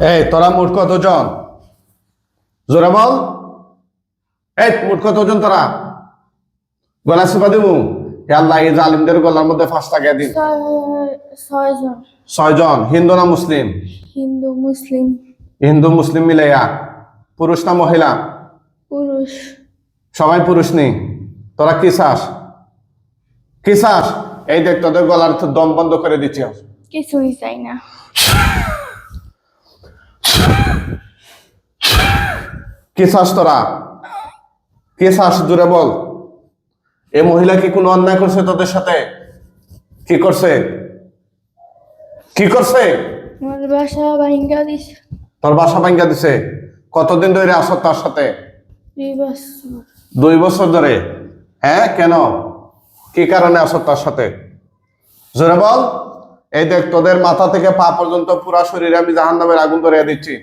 এই তোরা মোট কতজন? জোরে বল। এই মোট কতজন তোরা? গলা দিমু। হে আল্লাহ এই জালিমদের গলার মধ্যে ফাঁস টাকা দিন। ছয়- ছয়জন। ছয়জন হিন্দু না মুসলিম? হিন্দু মুসলিম। হিন্দু মুসলিম মিলাইয়া। পুরুষ না মহিলা? পুরুষ। সবাই পুরুষ নেই তোরা কি চাস? কি চাস? এই দেখ তোদের গলার দম বন্ধ করে দিচ্ছি। কিছুই চাই না। কি চাস তোরা? কে চাস? জুড়ে বল। এ মহিলা কি কোনো অন্যায় করছে তোদের সাথে? কি করছে? কি করছে? তোর বাসা ভাঙ্গা দিছে। কতদিন ধরে আসো তার সাথে? দুই বছর। ধরে? হ্যাঁ? কেন? কি কারণে আসো তার সাথে? জোরে বল। এই দেখ, তোদের মাথা থেকে পা পর্যন্ত পুরা শরীরে আমি জাহান নামের আগুন ধরে দিচ্ছি।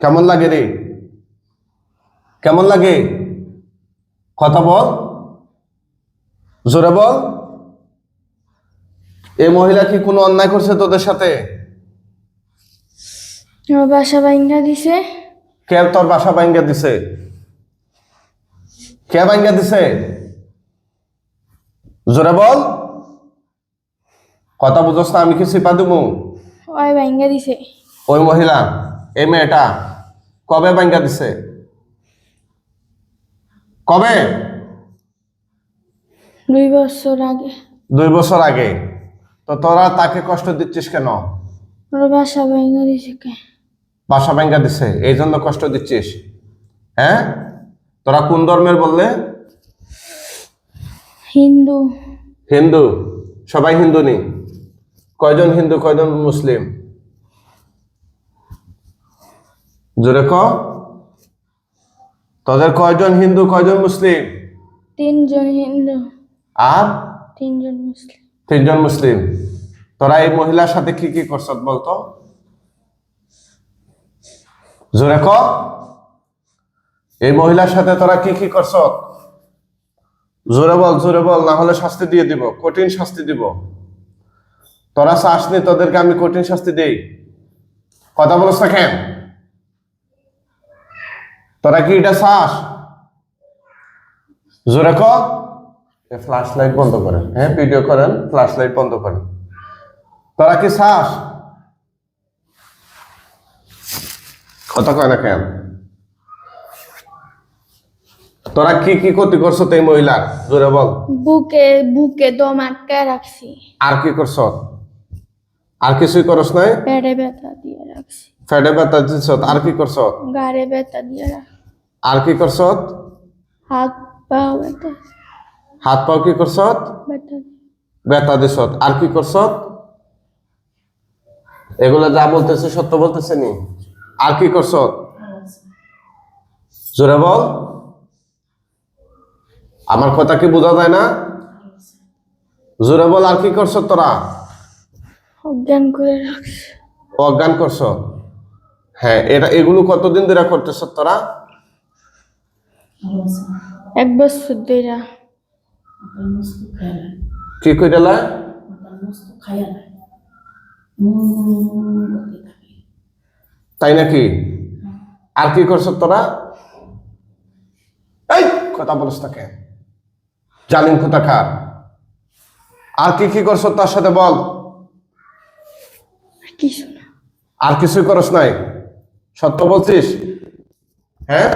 কেমন লাগে রে? কেমন লাগে? কথা বল। জোরে বল। এই মহিলা কি কোনো অন্যায় করছে তোদের সাথে? বাসা ভাঙ্গা দিছে। কে তোর বাসা ভাঙ্গা দিছে? কে ভাঙ্গা দিছে? জোরে বল। কথা বুঝোস না আমি কি সিপা দেবো ওই ভাঙ্গা দিছে। ওই মহিলা এই মেয়েটা কবে ভাঙ্গা দিছে? কবে? দুই বছর আগে। দুই বছর আগে। তো তোরা তাকে কষ্ট দিচ্ছিস কেন? আমার বাসা ভাঙ্গা দিছে কে? বাসা ভাঙ্গা দিছে এই জন্য কষ্ট দিচ্ছিস। হ্যাঁ? তোরা কোন ধর্মের বললে? হিন্দু। হিন্দু। সবাই হিন্দু নি? কয়জন হিন্দু কয়জন মুসলিম? জোরে ক। তোদের কয়জন হিন্দু কয়জন মুসলিম? তিনজন হিন্দু। আর? তিনজন মুসলিম। তিনজন মুসলিম। তোরা এই মহিলার সাথে কি কি করছ বলতো? জোরে ক। এই মহিলার সাথে তোরা কি কি করছ? জোরে বল জোরে বল, না হলে শাস্তি দিয়ে দিব, কঠিন শাস্তি দিব। তোরা চাসনি তোদেরকে আমি কঠিন শাস্তি দেই। কথা বলছ না কেন? তোরা কি এটা চাস? জোরে ক। ফ্ল্যাশ লাইট বন্ধ করেন হ্যাঁ ভিডিও করেন ফ্ল্যাশ লাইট বন্ধ করেন। তোরা কি চাস? কথা কয় না কেন? তোরা কি কি ক্ষতি করছ তো এই মহিলার? জোরে বল। বুকে বুকে দম আটকায় রাখছি। আর কি করছ? আর কিছুই করস নাই? পেটে ব্যথা দিয়ে রাখছি। ফেডে ব্যথা দিছ আর কি করছ? গাড়ে ব্যথা দিয়ে রাখ আর কি করছ? হাত পা ব্যথা। হাত পাও কি করছ? ব্যথা। ব্যথা দিছ আর কি করছ? এগুলো যা বলতেছে সত্য বলতেছে নি? আর কি করছ? জোরে বল। আমার কথা কি বোঝা যায় না? জোরে বল আর কি করছ তোরা? অজ্ঞান করে রাখছি। অজ্ঞান করছ? হ্যাঁ এটা এগুলো কতদিন ধরে করতেছ তোরা? এক বছর ধরে কি কইলা তাই নাকি? আর কি করছ তোরা? এই কথা বলছ তাকে জালিম কোথা খার আর কি কি করছ তার সাথে বল। আর কিছুই করস নাই? সত্য বলছিস? হ্যাঁ?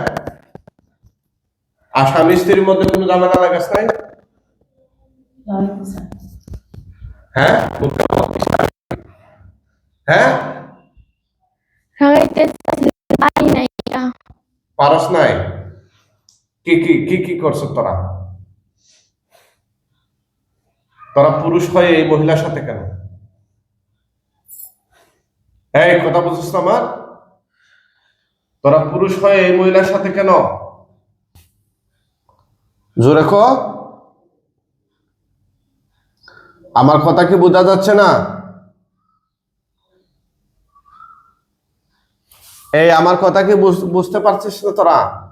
আর স্বামী স্ত্রীর মধ্যে কোনো ঝামেলা লাগাস নাই? হ্যাঁ? হ্যাঁ? লাগাইতে পারি নাই পারস নাই? কি কি কি কি করছ তোরা? তোরা পুরুষ হয়ে এই মহিলার সাথে কেন? এই, কথা বুঝছিস আমার? তোরা পুরুষ হয়ে এই মহিলার সাথে কেন? জোরে ক। আমার কথা কি বোঝা যাচ্ছে না? এই আমার কথা কি বুঝ- বুঝতে পারছিস না তোরা?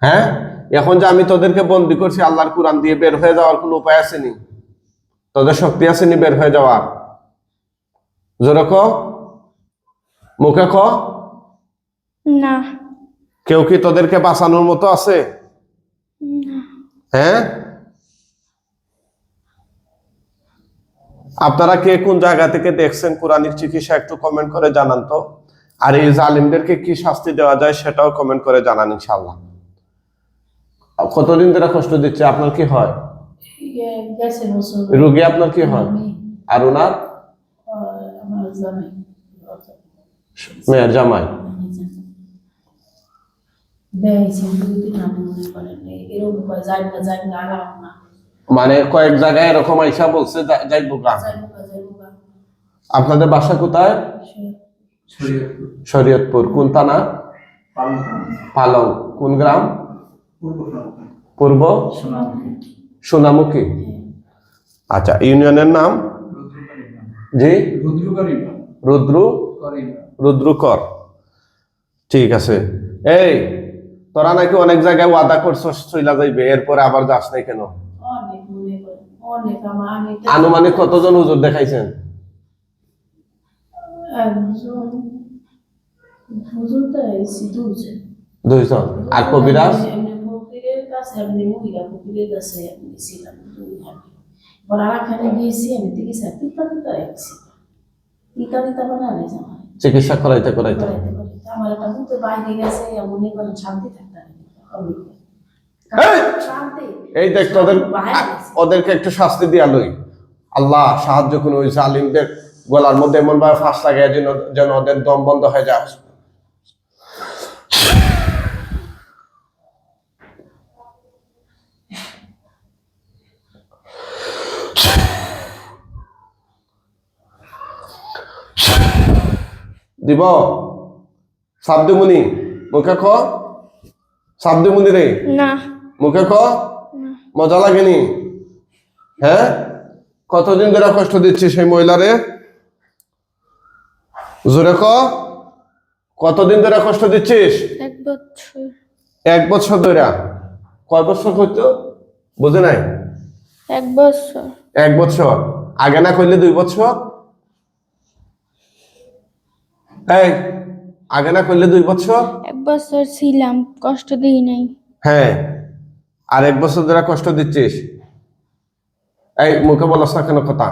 হ্যাঁ? এখন যে আমি তোদেরকে বন্দি করছি আল্লাহর কোরআন দিয়ে বের হয়ে যাওয়ার কোনো উপায় আসেনি? তোদের শক্তি আসেনি বের হয়ে যাওয়ার? জোরে ক। মুখে ক। না। কেউ কি তোদেরকে বাঁচানোর মতো আছে? হ্যাঁ? আপনারা কে কোন জায়গা থেকে দেখছেন? কোরআনিক চিকিৎসা একটু কমেন্ট করে জানান তো। আর এই জালিমদেরকে কি শাস্তি দেওয়া যায় সেটাও কমেন্ট করে জানান ইনশাল্লাহ কতদিন ধরে কষ্ট দিচ্ছে আপনার কি হয়? ইয়ে রুগী আপনার কি হয়? আর ওনার মেয়ের জামাই? মনে কয়েক জায়গায় এরকম আইসা বলছে। আপনাদের বাসা কোথায়? শরীয়তপুর। কোন থানা? পালং। কোন গ্রাম? পূর্ব সোনামুখী। আচ্ছা ইউনিয়নের নাম? জি? রুদ্রু রুদ্রুকর। ঠিক আছে। এই তোরা নাকি অনেক জায়গায় ওয়াদা করছস চইলা যাইবে এরপরে আবার যাস নাই কেন? মনে আনুমানিক কতজন হুজুর দেখাইছেন? একজন হুজুর তো দুজন দুইজন। আর কবিরাজ? ফকিরের কাছে এমনি মহিলা ফকিরের কাছে ছিলাম দুই হাতে গিয়েছি আমি টিকা চিকিৎসা করাইতে করাইতে। করাইতে করাইতে। আমার একটা মুখে বাইরে গেছে মনে করেন শান্তি থাকতে এই! শান্তি। এই দেখ তোদের ওদেরকে একটু শাস্তি দিয়া লই। আল্লাহ সাহায্য করুন ওই জালিমদের। গলার মধ্যে এমন ভাবে ফাঁস লাগাই যেন যেন ওদের দম বন্ধ হয়ে যায়। দিব। সাবদুমুনি মুখে খ। সাবদুমুনি রে। না। মুখে ক না। মজা লাগেনি। হ্যাঁ? কতদিন ধরে কষ্ট দিচ্ছি সেই মহিলারে? জোরে ক কতদিন ধরে কষ্ট দিচ্ছিস? এক বছর। এক বছর ধরে? কয় বছর হইতো বুঝে নাই? এক বছর। এক বছর। আগে না কইলে দুই বছর? এই আগে না করলে দুই বছর? এক বছর ছিলাম কষ্ট দিই নাই। হ্যাঁ। আর এক বছর ধরে কষ্ট দিচ্ছিস? এই মুখে বলস না কেন কথা?